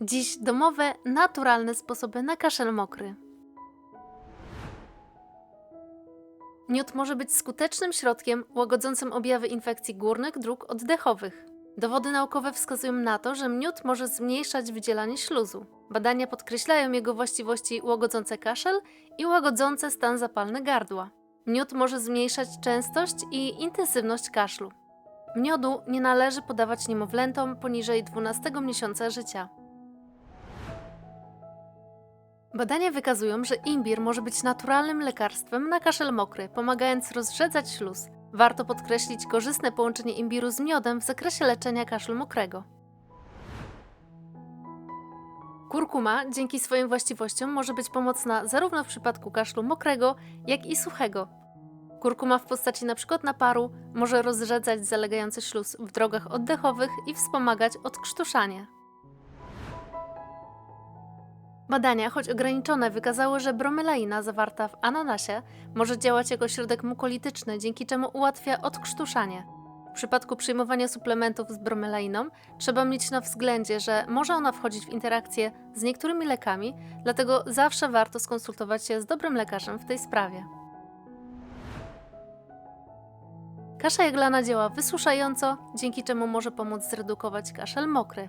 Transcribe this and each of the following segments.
Dziś domowe, naturalne sposoby na kaszel mokry. Miód może być skutecznym środkiem łagodzącym objawy infekcji górnych dróg oddechowych. Dowody naukowe wskazują na to, że miód może zmniejszać wydzielanie śluzu. Badania podkreślają jego właściwości łagodzące kaszel i łagodzące stan zapalny gardła. Miód może zmniejszać częstość i intensywność kaszlu. Miodu nie należy podawać niemowlętom poniżej 12 miesiąca życia. Badania wykazują, że imbir może być naturalnym lekarstwem na kaszel mokry, pomagając rozrzedzać śluz. Warto podkreślić korzystne połączenie imbiru z miodem w zakresie leczenia kaszlu mokrego. Kurkuma dzięki swoim właściwościom może być pomocna zarówno w przypadku kaszlu mokrego, jak i suchego. Kurkuma w postaci np. naparu może rozrzedzać zalegający śluz w drogach oddechowych i wspomagać odkrztuszanie. Badania, choć ograniczone, wykazały, że bromelaina zawarta w ananasie może działać jako środek mukolityczny, dzięki czemu ułatwia odkrztuszanie. W przypadku przyjmowania suplementów z bromelainą trzeba mieć na względzie, że może ona wchodzić w interakcję z niektórymi lekami, dlatego zawsze warto skonsultować się z dobrym lekarzem w tej sprawie. Kasza jaglana działa wysuszająco, dzięki czemu może pomóc zredukować kaszel mokry.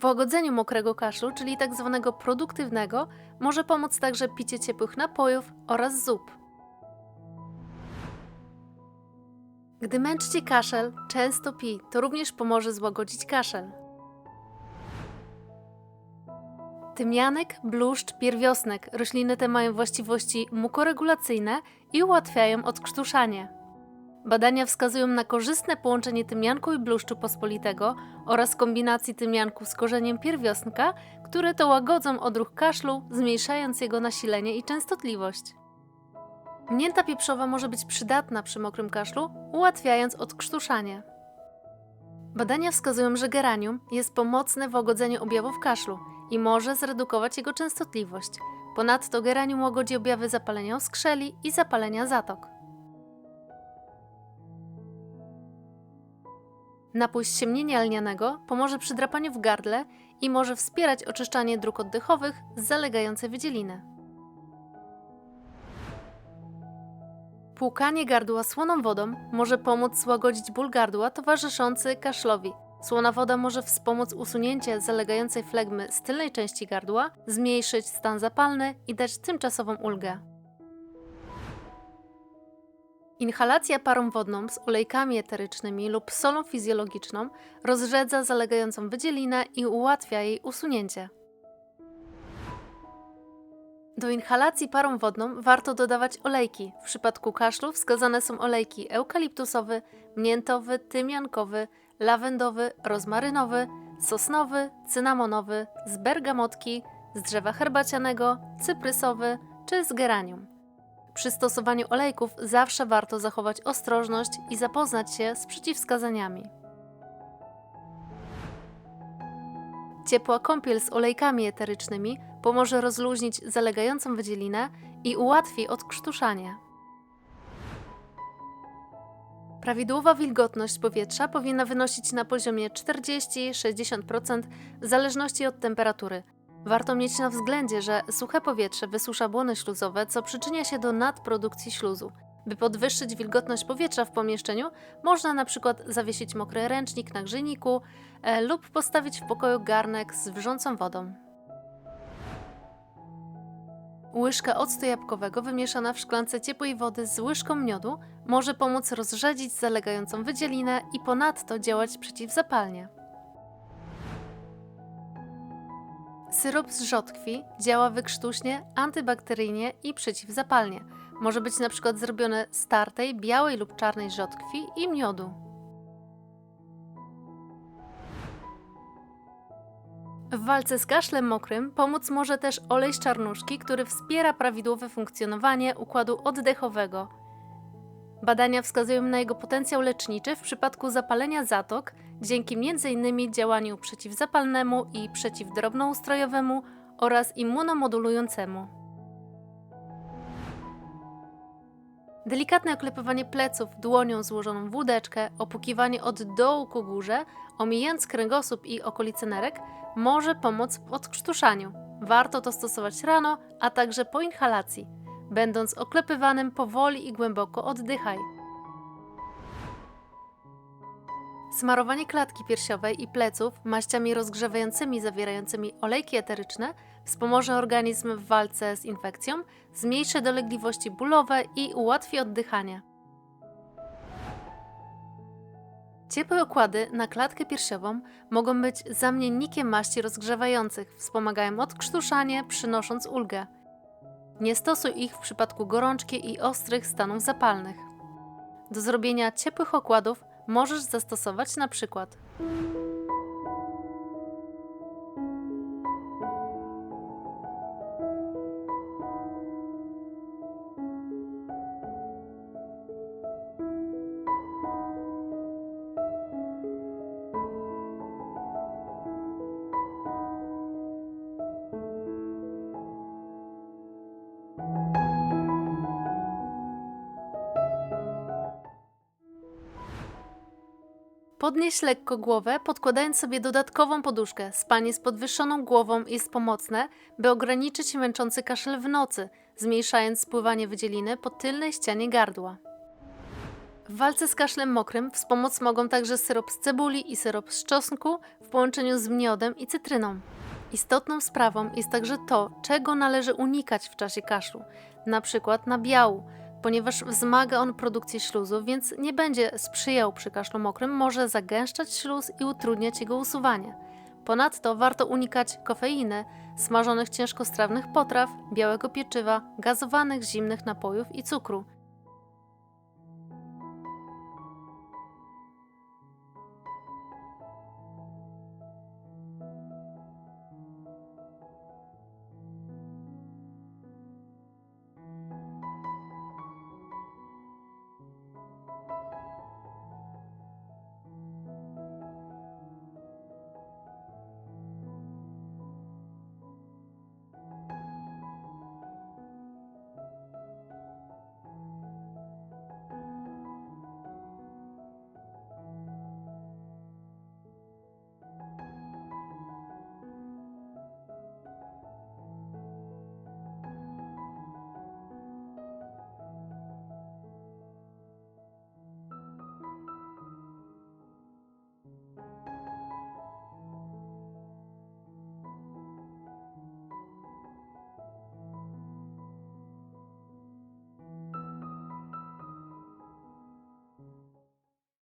W łagodzeniu mokrego kaszlu, czyli tak zwanego produktywnego, może pomóc także picie ciepłych napojów oraz zup. Gdy męczy Cię kaszel, często pij, to również pomoże złagodzić kaszel. Tymianek, bluszcz, pierwiosnek. Rośliny te mają właściwości mukoregulacyjne i ułatwiają odkrztuszanie. Badania wskazują na korzystne połączenie tymianku i bluszczu pospolitego oraz kombinacji tymianku z korzeniem pierwiosnka, które to łagodzą odruch kaszlu, zmniejszając jego nasilenie i częstotliwość. Mięta pieprzowa może być przydatna przy mokrym kaszlu, ułatwiając odkrztuszanie. Badania wskazują, że geranium jest pomocne w łagodzeniu objawów kaszlu i może zredukować jego częstotliwość. Ponadto geranium łagodzi objawy zapalenia oskrzeli i zapalenia zatok. Napój z ciemnienia lnianego pomoże przy drapaniu w gardle i może wspierać oczyszczanie dróg oddechowych z zalegającej wydzieliny. Płukanie gardła słoną wodą może pomóc złagodzić ból gardła towarzyszący kaszlowi. Słona woda może wspomóc usunięcie zalegającej flegmy z tylnej części gardła, zmniejszyć stan zapalny i dać tymczasową ulgę. Inhalacja parą wodną z olejkami eterycznymi lub solą fizjologiczną rozrzedza zalegającą wydzielinę i ułatwia jej usunięcie. Do inhalacji parą wodną warto dodawać olejki. W przypadku kaszlu wskazane są olejki eukaliptusowy, miętowy, tymiankowy, lawendowy, rozmarynowy, sosnowy, cynamonowy, z bergamotki, z drzewa herbacianego, cyprysowy czy z geranium. Przy stosowaniu olejków zawsze warto zachować ostrożność i zapoznać się z przeciwwskazaniami. Ciepła kąpiel z olejkami eterycznymi pomoże rozluźnić zalegającą wydzielinę i ułatwi odkrztuszanie. Prawidłowa wilgotność powietrza powinna wynosić na poziomie 40-60% w zależności od temperatury. Warto mieć na względzie, że suche powietrze wysusza błony śluzowe, co przyczynia się do nadprodukcji śluzu. By podwyższyć wilgotność powietrza w pomieszczeniu, można na przykład zawiesić mokry ręcznik na grzejniku e, lub postawić w pokoju garnek z wrzącą wodą. Łyżka octu jabłkowego wymieszana w szklance ciepłej wody z łyżką miodu może pomóc rozrzedzić zalegającą wydzielinę i ponadto działać przeciwzapalnie. Syrop z rzodkwi działa wykrztuśnie, antybakteryjnie i przeciwzapalnie. Może być na przykład zrobione z tartej, białej lub czarnej rzodkwi i miodu. W walce z kaszlem mokrym pomóc może też olej z czarnuszki, który wspiera prawidłowe funkcjonowanie układu oddechowego. Badania wskazują na jego potencjał leczniczy w przypadku zapalenia zatok, dzięki m.in. działaniu przeciwzapalnemu i przeciwdrobnoustrojowemu oraz immunomodulującemu. Delikatne oklepywanie pleców dłonią złożoną w łódeczkę, opukiwanie od dołu ku górze, omijając kręgosłup i okolice nerek, może pomóc w odkrztuszaniu. Warto to stosować rano, a także po inhalacji. Będąc oklepywanym powoli i głęboko oddychaj. Smarowanie klatki piersiowej i pleców maściami rozgrzewającymi zawierającymi olejki eteryczne wspomoże organizm w walce z infekcją, zmniejszy dolegliwości bólowe i ułatwi oddychanie. Ciepłe okłady na klatkę piersiową mogą być zamiennikiem maści rozgrzewających, wspomagają odkrztuszanie, przynosząc ulgę. Nie stosuj ich w przypadku gorączki i ostrych stanów zapalnych. Do zrobienia ciepłych okładów możesz zastosować na przykład Podnieś lekko głowę, podkładając sobie dodatkową poduszkę. Spanie z podwyższoną głową jest pomocne, by ograniczyć męczący kaszel w nocy, zmniejszając spływanie wydzieliny po tylnej ścianie gardła. W walce z kaszlem mokrym wspomóc mogą także syrop z cebuli i syrop z czosnku w połączeniu z miodem i cytryną. Istotną sprawą jest także to, czego należy unikać w czasie kaszlu, na przykład nabiału, ponieważ wzmaga on produkcję śluzu, więc nie będzie sprzyjał przy kaszlu mokrym, może zagęszczać śluz i utrudniać jego usuwanie. Ponadto warto unikać kofeiny, smażonych ciężkostrawnych potraw, białego pieczywa, gazowanych zimnych napojów i cukru.